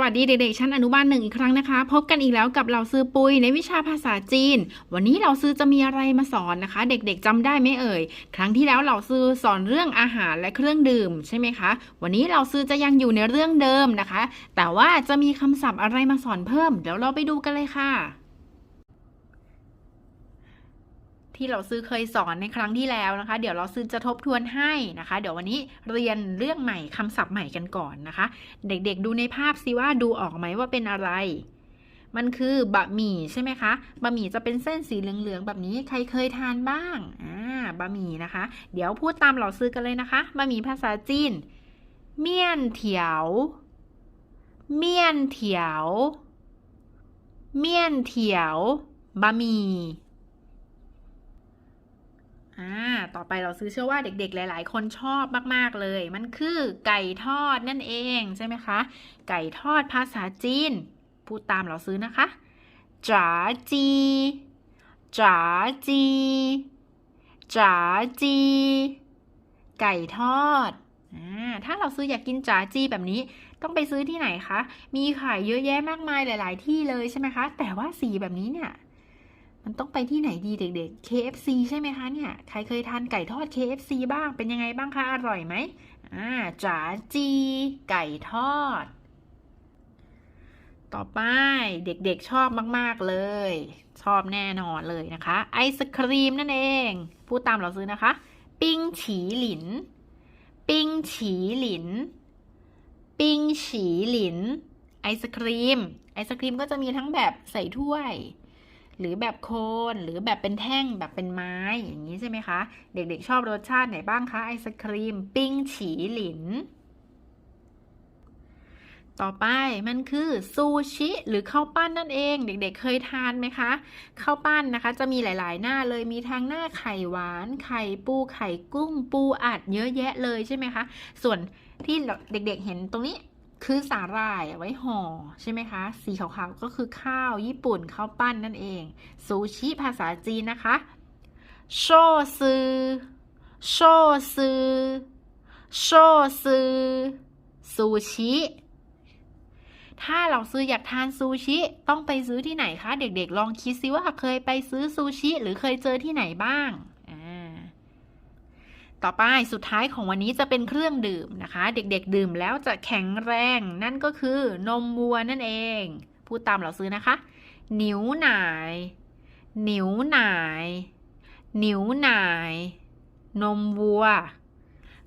วัสดีเด็กๆชั้นอนุบาลหนึ่งอีกครั้งนะคะ พบกันอีกแล้วกับเราซื้อปุยในวิชาภาษาจีน วันนี้เราซื้อจะมีอะไรมาสอนนะคะ เด็กๆจำได้ไหมเอ่ย ครั้งที่แล้วเราซื้อสอนเรื่องอาหารและเครื่องดื่มใช่ไหมคะ วันนี้เราซื้อจะยังอยู่ในเรื่องเดิมนะคะ แต่ว่าจะมีคำศัพท์อะไรมาสอนเพิ่ม เดี๋ยวเราไปดูกันเลยค่ะ ที่เราซื้อเคยสอนในครั้งที่แล้วนะคะ เดี๋ยวเราซื้อจะทบทวนให้นะคะ เดี๋ยววันนี้เรียนเรื่องใหม่คำศัพท์ใหม่กันก่อนนะคะ เด็กๆ ดูในภาพสิว่าดูออกไหมว่าเป็นอะไร มันคือบะหมี่ใช่ไหมคะบะหมี่จะเป็นเส้นสีเหลืองๆแบบนี้ใครเคยทานบ้างอ่าบะหมี่นะคะ เดี๋ยวพูดตามเราซื้อกันเลยนะคะบะหมี่ภาษาจีน เมี่ยนเถียว เมี่ยนเถียว เมี่ยนเถียวบะหมี่ อ่า ต่อไปเราซื้อเชื่อว่าเด็กๆ หลาย ๆ คนชอบมาก ๆ เลย มันคือไก่ทอดนั่นเองใช่ไหมคะ ไก่ทอดภาษาจีน พูดตามเราซื้อนะคะจ๋าจีจ๋าจีจ๋าจี ไก่ทอดอ่าถ้าเราซื้ออยากกินจ๋าจีแบบนี้ต้องไปซื้อที่ไหนคะ มีขายเยอะแยะมากมายหลาย ๆ ที่เลยใช่ไหมคะ แต่ว่าสีแบบนี้เนี่ย มันต้องไปที่ไหนดีเด็กๆ KFC ใช่ไหมคะเนี่ย ใครเคยทานไก่ทอด KFC บ้าง เป็นยังไงบ้างคะ อร่อยไหมอ่าจ๋าจี ไก่ทอด ต่อไปเด็กๆชอบมากๆเลย ชอบแน่นอนเลยนะคะ ไอศครีมนั่นเอง พูดตามเราซื้อนะคะ ปิ้งฉีหลิน ปิ้งฉีหลิน ปิ้งฉีหลิน ไอศครีม ไอศครีมก็จะมีทั้งแบบใส่ถ้วย หรือแบบโคนหรือแบบเป็นแท่งแบบเป็นไม้อย่างนี้ใช่ไหมคะ เด็กๆชอบรสชาติไหนบ้างคะไอศครีม ปิ้งฉีหลิน ต่อไปมันคือซูชิหรือข้าวปั้นนั่นเอง เด็กๆเคยทานไหมคะข้าวปั้นนะคะ จะมีหลายๆ หน้าเลยมีทั้งหน้าไข่หวาน ไข่ปูไข่กุ้ง ปูอัดเยอะแยะเลยใช่ไหมคะ ส่วนที่เด็กๆเห็นตรงนี้ คือสาหร่ายไว้ห่อใช่ไหมคะ สีขาวๆก็คือข้าวญี่ปุ่นข้าวปั้นนั่นเอง ซูชิภาษาจีนนะคะโชซือโชซือโชซือซูชิถ้าเราซื้ออยากทานซูชิต้องไปซื้อที่ไหนคะ เด็กๆ ลองคิดซิว่าเคยไปซื้อซูชิ หรือเคยเจอที่ไหนบ้าง ต่อไปสุดท้ายของวันนี้จะเป็นเครื่องดื่มนะคะ เด็กๆ ดื่มแล้วจะแข็งแรง นั่นก็คือนมวัวนั่นเอง พูดตามเราซื้อนะคะ หนิวหนาย หนิวหนาย หนิวหนาย นมวัว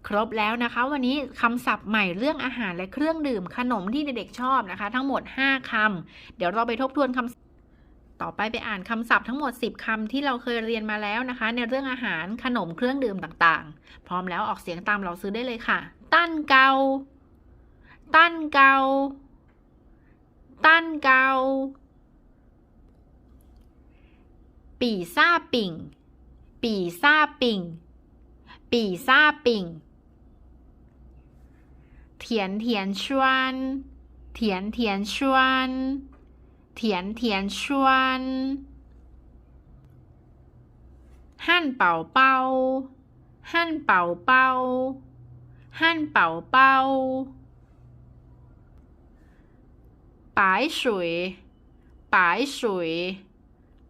ครบแล้วนะคะ วันนี้คำศัพท์ใหม่เรื่องอาหารและเครื่องดื่มขนมที่เด็กๆชอบนะคะ ทั้งหมด 5คำเดี๋ยวเราไปทบทวนคำ ต่อไปไปอ่านคำศัพท์ทั้งหมด 10 คำที่เราเคยเรียนมาแล้วนะคะ ในเรื่องอาหารขนมเครื่องดื่มต่างๆ พร้อมแล้วออกเสียงตามเราซื้อได้เลยค่ะ ตั้นเกา ตั้นเกา ตั้นเกา ปีซ่าปิ่ง ปีซ่าปิ่ง ปีซ่าปิ่ง เถียนเถียนชวน เถียนเถียนชวน 甜甜圈汉堡包汉堡包汉堡包。白水白水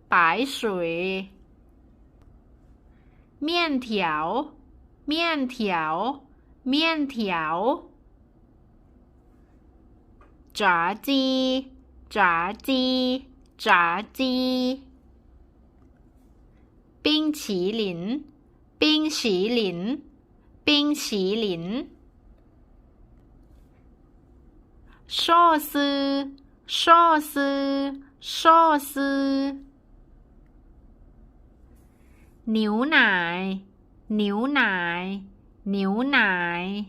白水。面条面条面条。炸鸡。炸鸡，炸鸡。冰淇淋，冰淇淋，冰淇淋。寿司，寿司，寿司。牛奶，牛奶，牛奶。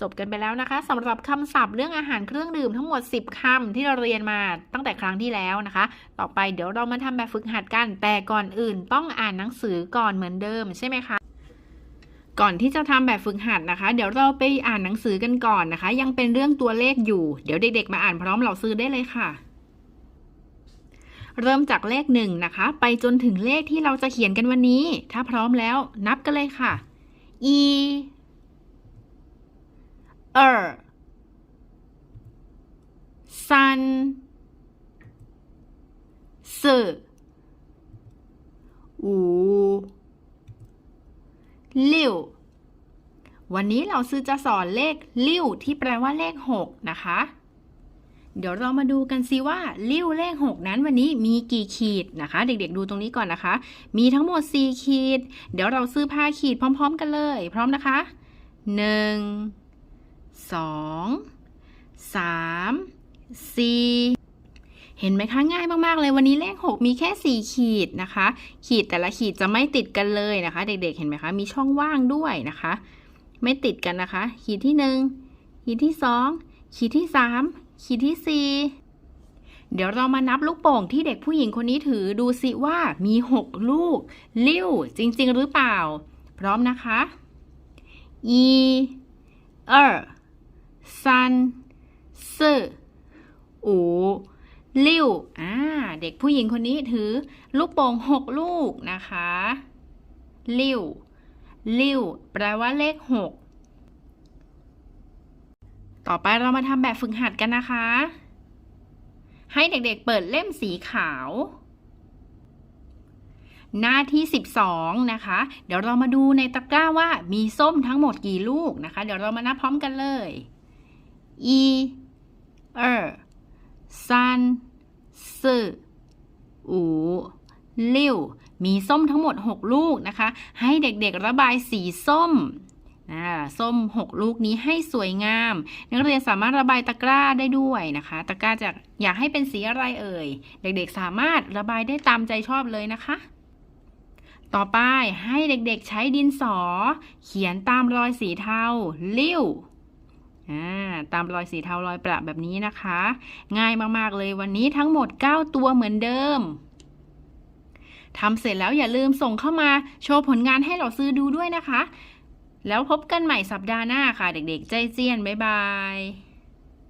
จบกันไปแล้วนะคะสำหรับคำศัพท์เรื่องอาหารเครื่องดื่มทั้งหมด 10คำที่เราเรียนมาตั้งแต่ครั้งที่แล้วนะคะ ต่อไปเดี๋ยวเรามาทำแบบฝึกหัดกัน แต่ก่อนอื่นต้องอ่านหนังสือก่อนเหมือนเดิมใช่ไหมคะก่อนที่จะทำแบบฝึกหัดนะคะ เดี๋ยวเราไปอ่านหนังสือกันก่อนนะคะ ยังเป็นเรื่องตัวเลขอยู่ เดี๋ยวเด็กๆ มาอ่านพร้อมเราซื้อได้เลยค่ะ เริ่มจากเลขหนึ่งนะคะ ไปจนถึงเลขที่เราจะเขียนกันวันนี้ ถ้าพร้อมแล้วนับกันเลยค่ะ e 二 三四五六วันนี้เราซื้อจะสอนเลขลิ้วที่แปลว่าเลขหกนะคะ เดี๋ยวเรามาดูกันสิว่าลิ้วเลข 6 นั้นวันนี้มีกี่ขีดนะคะ เด็กๆดูตรงนี้ก่อนนะคะ มีทั้งหมด 4 ขีด เดี๋ยวเราซื้อผ้าขีดพร้อม ๆ กันเลย พร้อมนะคะ 1 2 3 4เห็นไหมคะง่ายมาก ๆ เลยวันนี้เลข 6 มีแค่ 4 ขีดนะคะ ขีดแต่ละขีดจะไม่ติดกันเลยนะคะ เด็กๆ เห็นไหมคะ มีช่องว่างด้วยนะคะ ไม่ติดกันนะคะ ขีดที่ 1 ขีดที่ 2 ขีดที่ 3 ขีดที่ 4 เดี๋ยวเรามานับลูกโป่งที่เด็กผู้หญิงคนนี้ถือดูสิว่ามี 6 ลูก ลิ้ว จริง ๆ หรือเปล่า พร้อมนะคะ ซันซอูลิวอ่าเด็กผู้หญิงคนนี้ถือ ลูกโป่งหกลูกนะคะ ลิ้ว ลิ้ว แปลว่าเลขหกต่อไปเรามาทำแบบฝึกหัดกันนะคะ ให้เด็กๆเเปิดเล่มสีขาว หน้าที่ 12 นะคะ เดี๋ยวเรามาดูในตะกร้าว่ามีส้มทั้งหมดกี่ลูกนะคะ เดี๋ยวเรามานับพร้อมกันเลย 一二三四五六มีส้มทั้งหมด 6 ลูกนะคะ ให้เด็กๆระบายสีส้มอ่าส้ม 6 ลูกนี้ให้สวยงาม นักเรียนสามารถระบายตะกร้าได้ด้วยนะคะ ตะกร้าจะอยากให้เป็นสีอะไรเอ่ย เด็กๆสามารถระบายได้ตามใจชอบเลยนะคะ ต่อไปให้เด็กๆใช้ดินสอ เขียนตามรอยสีเทาลิ้วอ่า ตามรอยสีเทารอยประแบบนี้นะคะ ง่ายมาก ๆ เลยวันนี้ทั้งหมด 9 ตัวเหมือนเดิมทำเสร็จแล้วอย่าลืมส่งเข้ามาโชว์ผลงานให้เราซื้อดูด้วยนะคะ แล้วพบกันใหม่สัปดาห์หน้าค่ะ เด็กๆ ใจเจียน บ๊ายบาย